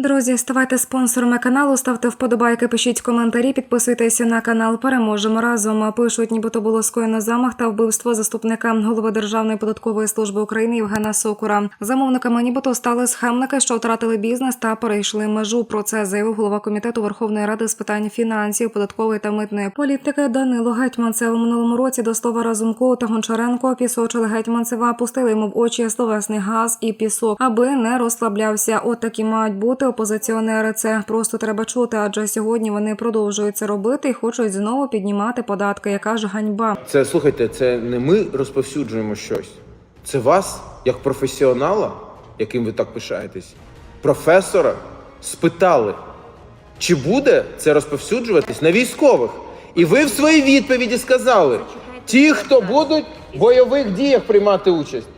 Друзі, ставайте спонсорами каналу, ставте вподобайки, пишіть коментарі, підписуйтеся на канал. Переможемо разом. Пишуть, нібито було скоєно замах та вбивство заступника голови Державної податкової служби України Євгена Сокура. Замовниками нібито стали схемники, що втратили бізнес та перейшли межу. Про це заявив голова комітету Верховної Ради з питань фінансів, податкової та митної політики Данило Гетьманцев. У минулому році до слова Разумко та Гончаренко пісочили Гетьманцева, пустили йому в очі словесний газ і пісок, аби не розслаблявся. От такі мають бути опозиціонери. Це просто треба чути, адже сьогодні вони продовжують це робити і хочуть знову піднімати податки. Яка ж ганьба? Це слухайте, це не ми розповсюджуємо щось. Це вас, як професіонала, яким ви так пишаєтесь, професора, спитали, чи буде це розповсюджуватись на військових. І ви в своїй відповіді сказали: ті, хто будуть в бойових діях приймати участь.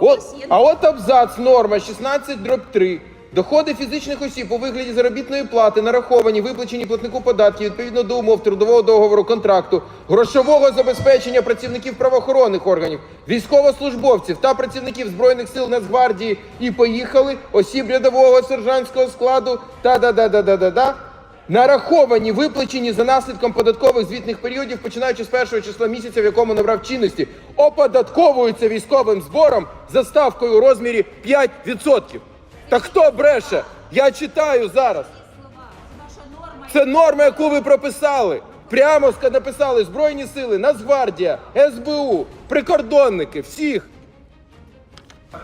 От, а от абзац, норма 16 дроб 3. Доходи фізичних осіб у вигляді заробітної плати нараховані, виплачені платнику податків відповідно до умов трудового договору, контракту, грошового забезпечення працівників правоохоронних органів, військовослужбовців та працівників збройних сил Нацгвардії. І поїхали осіб рядового сержантського складу. Та да да да да да да. Нараховані, виплачені за наслідком податкових звітних періодів, починаючи з першого числа місяця, в якому набрав чинності, оподатковуються військовим збором за ставкою у розмірі 5%. Та хто бреше? Я читаю зараз. Це норма, яку ви прописали. Прямо написали Збройні сили, Нацгвардія, СБУ, прикордонники, всіх.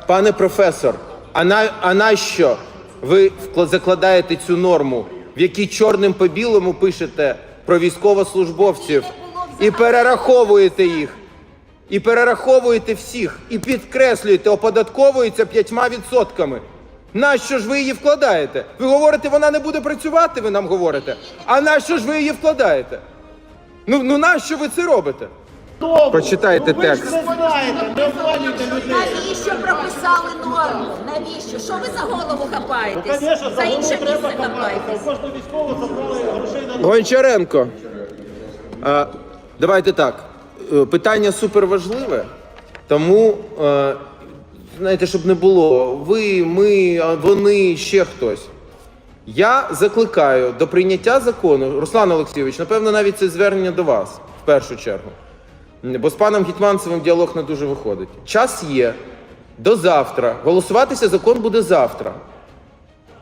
Пане професор, а, на, а нащо ви закладаєте цю норму, в якій чорним по білому пишете про військовослужбовців і перераховуєте їх? І перераховуєте всіх, і підкреслюєте, оподатковується п'ятьма відсотками. Нащо ж ви її вкладаєте? Ви говорите, вона не буде працювати, ви нам говорите. А нащо ж ви її вкладаєте? Ну, ну нащо ви це робите? Почитайте Ну, ви ж текст. це знаєте, не обманюйте людей. Навіщо прописали норму? Навіщо? Що ви за голову хапаєтесь? Звісно, за за інше треба місце хапати. хапаєтесь. Кожного військового забрали грошей на Гончаренко. А, давайте так. Е, Питання суперважливе, тому, е, знаєте, щоб не було ви, ми, вони, ще хтось. Я закликаю до прийняття закону, Руслан Олексійович, напевно, навіть це звернення до вас в першу чергу. Бо з паном Гетьманцевим діалог не дуже виходить. Час є до завтра. Голосуватися закон буде завтра.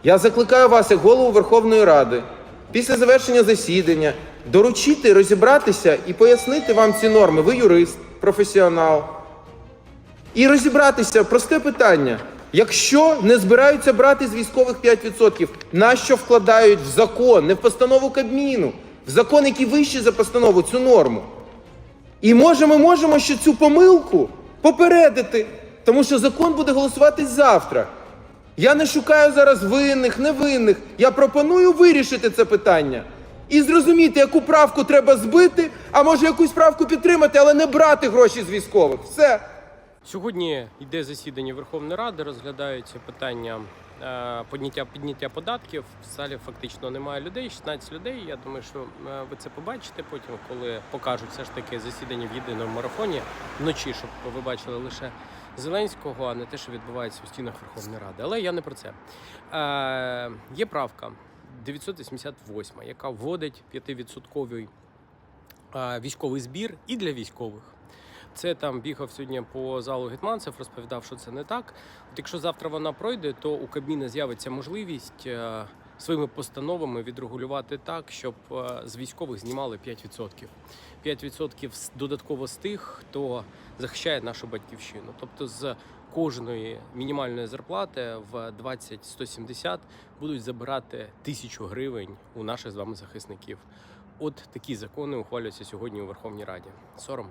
Я закликаю вас, як голову Верховної Ради, після завершення засідання доручити розібратися і пояснити вам ці норми. Ви юрист, професіонал. І розібратися просте питання. Якщо не збираються брати з військових 5%, нащо вкладають в закон, не в постанову Кабміну, в закон, який вищий за постанову, цю норму? І може ми можемо ще цю помилку попередити, тому що закон буде голосуватись завтра. Я не шукаю зараз винних, невинних. Я пропоную вирішити це питання і зрозуміти, яку правку треба збити, а може якусь правку підтримати, але не брати гроші з військових. Все. Сьогодні йде засідання Верховної Ради, розглядаються питання е, підняття, підняття податків. В залі фактично немає людей, 16 людей. Я думаю, що е, ви це побачите потім, коли покажуть все ж таки засідання в єдиному марафоні вночі, щоб ви бачили лише Зеленського, а не те, що відбувається у стінах Верховної Ради. Але я не про це. Е, є правка 988, яка вводить 5% е, військовий збір і для військових. Це там бігав сьогодні по залу Гетманцев, розповідав, що це не так. От якщо завтра вона пройде, то у Кабміна з'явиться можливість е, своїми постановами відрегулювати так, щоб е, з військових знімали 5%. 5% з- додатково з тих, хто захищає нашу батьківщину. Тобто з кожної мінімальної зарплати в 20-170 будуть забирати тисячу гривень у наших з вами захисників. От такі закони ухвалюються сьогодні у Верховній Раді. Сором.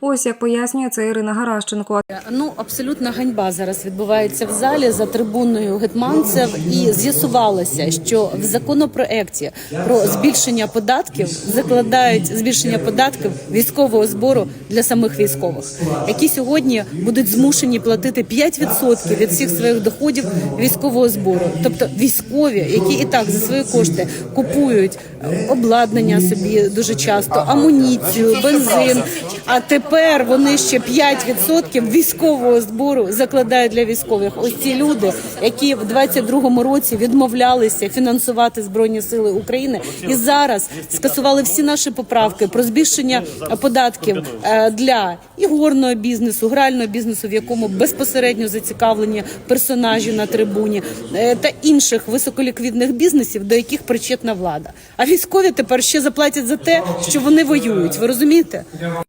Ось як пояснює це Ірина Гаращенко. Ну, абсолютна ганьба зараз відбувається в залі за трибуною Гетманцев, і з'ясувалося, що в законопроекті про збільшення податків закладають збільшення податків військового збору для самих військових, які сьогодні будуть змушені платити 5% від всіх своїх доходів військового збору. Тобто військові, які і так за свої кошти купують е, обладнання собі дуже часто, амуніцію, бензин, А тепер вони ще 5% військового збору закладають для військових. Ось ці люди, які в 22-му році відмовлялися фінансувати збройні сили України, і зараз скасували всі наші поправки про збільшення податків е, для ігорного бізнесу, грального бізнесу, в якому безпосередньо зацікавлені персонажі на трибуні е, та інших високоліквідних бізнесів, до яких причетна влада. А військові тепер ще заплатять за те, що вони воюють. Ви розумієте?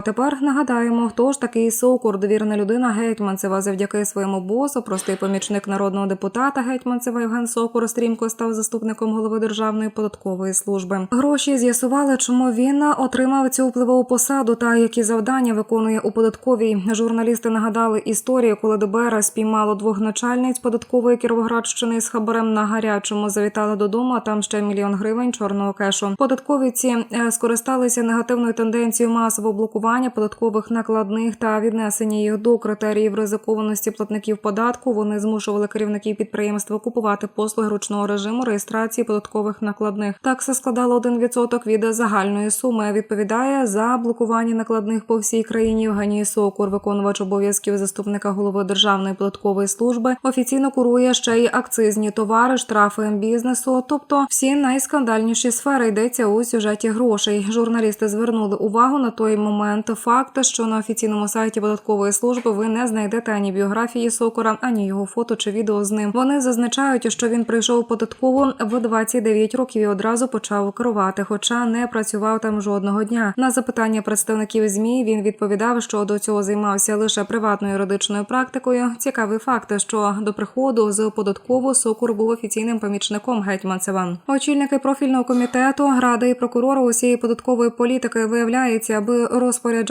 Тепер нагадаємо, хто ж такий Сокур, довірена людина Гетьманцева. Завдяки своєму босу, простий помічник народного депутата Гетьманцева Євген Сокур стрімко став заступником голови Державної податкової служби. Гроші з'ясували, чому він отримав цю впливову посаду та які завдання виконує у податковій. Журналісти нагадали історію, коли ДБР спіймало двох начальниць податкової Кіровоградщини з хабарем на гарячому. Завітали додому, а там ще мільйон гривень чорного кешу. Податковіці е, скористалися негативною тенденцією масового блокування податкових накладних та віднесення їх до критеріїв ризикованості платників податку. Вони змушували керівників підприємства купувати послуги ручного режиму реєстрації податкових накладних. Такса складала 1% від загальної суми. Відповідає за блокування накладних по всій країні Євгеній Сокур, виконувач обов'язків заступника голови Державної податкової служби. Офіційно курує ще й акцизні товари, штрафи бізнесу, тобто всі найскандальніші сфери йдеться у сюжеті грошей. Журналісти звернули увагу на той момент факт, що на офіційному сайті податкової служби ви не знайдете ані біографії Сокора, ані його фото чи відео з ним. Вони зазначають, що він прийшов у податкову в 29 років і одразу почав керувати, хоча не працював там жодного дня. На запитання представників змі він відповідав, що до цього займався лише приватною юридичною практикою. Цікавий факт, що до приходу з податкову Сокур був офіційним помічником гетьманцева. Очільники профільного комітету, ради і прокурори усієї податкової політики виявляється, аби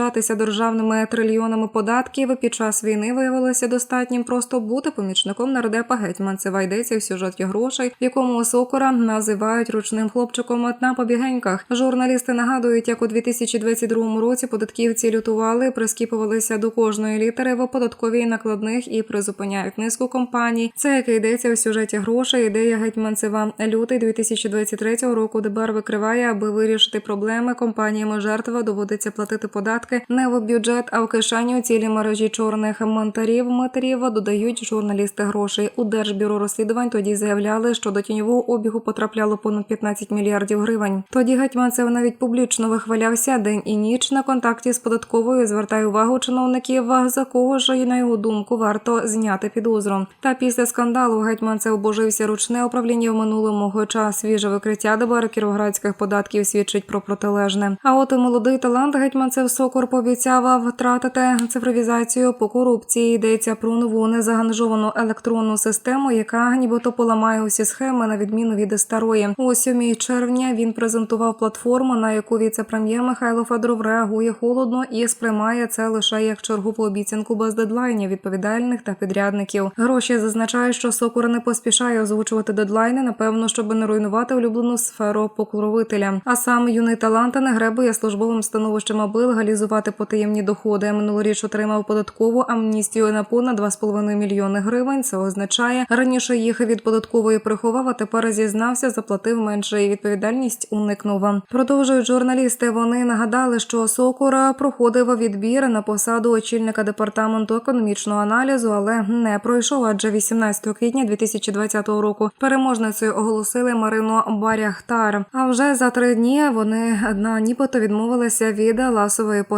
розпоряджатися державними трильйонами податків під час війни виявилося достатнім просто бути помічником нардепа гетьманцева. Йдеться в сюжеті грошей, якому Сокора називають ручним хлопчиком на побігеньках. Журналісти нагадують, як у 2022 році податківці лютували, прискіпувалися до кожної літери в податковій накладних і призупиняють низку компаній. Це як йдеться в сюжеті грошей. Ідея гетьманцева. Лютий 2023 року ДБР викриває, аби вирішити проблеми компаніями жертва доводиться платити податки не в бюджет, а в кишеню цілі мережі чорних монтарів. Матерів додають журналісти грошей у Держбюро розслідувань. Тоді заявляли, що до тіньового обігу потрапляло понад 15 мільярдів гривень. Тоді Гетьманцев навіть публічно вихвалявся день і ніч на контакті з податковою. Звертає увагу чиновників, за кого ж і на його думку варто зняти підозру. Та після скандалу Гетьманцев обожився ручне управління в минулому, хоча свіже викриття ДБР кіровоградських податків свідчить про протилежне. А от молодий талант Гетьманцев Сокор пообіцяв втратити цифровізацію по корупції. Йдеться про нову незаганжовану електронну систему, яка нібито поламає усі схеми на відміну від старої. У 7 червня він презентував платформу, на яку віце-прем'єр Михайло Федоров реагує холодно і сприймає це лише як чергову обіцянку без дедлайнів відповідальних та підрядників. Гроші зазначають, що Сокор не поспішає озвучувати дедлайни, напевно, щоб не руйнувати улюблену сферу покровителя. А сам юний талант не гребує службовим становищем, аби легалізувати потаємні доходи. Минулоріч отримав податкову амністію на понад 2,5 мільйони гривень. Це означає раніше їх від податкової приховав, а тепер зізнався, заплатив менше і відповідальність уникнув. Продовжують журналісти. Вони нагадали, що Сокура проходив відбір на посаду очільника департаменту економічного аналізу, але не пройшов. Адже 18 квітня 2020 року переможницею оголосили Марину Баряхтар. А вже за три дні вони нібито відмовилися від ласової посади.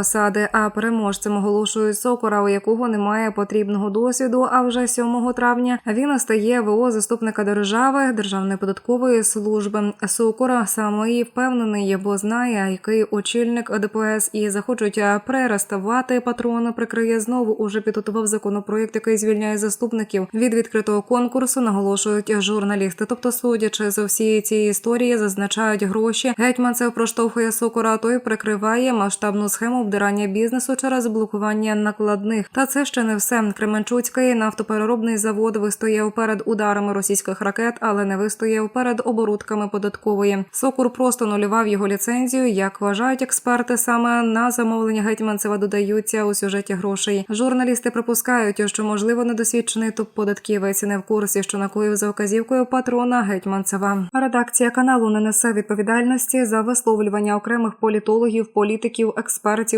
А переможцем оголошують Сокура, у якого немає потрібного досвіду. А вже 7 травня він стає ВО заступника держави Державної податкової служби. Сокура саме впевнений, бо знає, який очільник ДПС і захочуть перереставати патрона. Прикриє знову. Уже підготував законопроєкт, який звільняє заступників від відкритого конкурсу. Наголошують журналісти. Тобто, судячи з всієї цієї історії, зазначають гроші. Гетьманцев проштовхує Сокура, а той прикриває масштабну схему обдирання бізнесу через блокування накладних. Та це ще не все. Кременчуцький нафтопереробний завод вистояв перед ударами російських ракет, але не вистояв перед оборудками податкової. Сокур просто нулював його ліцензію. Як вважають експерти, саме на замовлення гетьманцева додаються у сюжеті грошей. Журналісти припускають, що можливо недосвідчений топ-податківець не в курсі, що накоїв за вказівкою патрона гетьманцева. Редакція каналу не несе відповідальності за висловлювання окремих політологів, політиків, експертів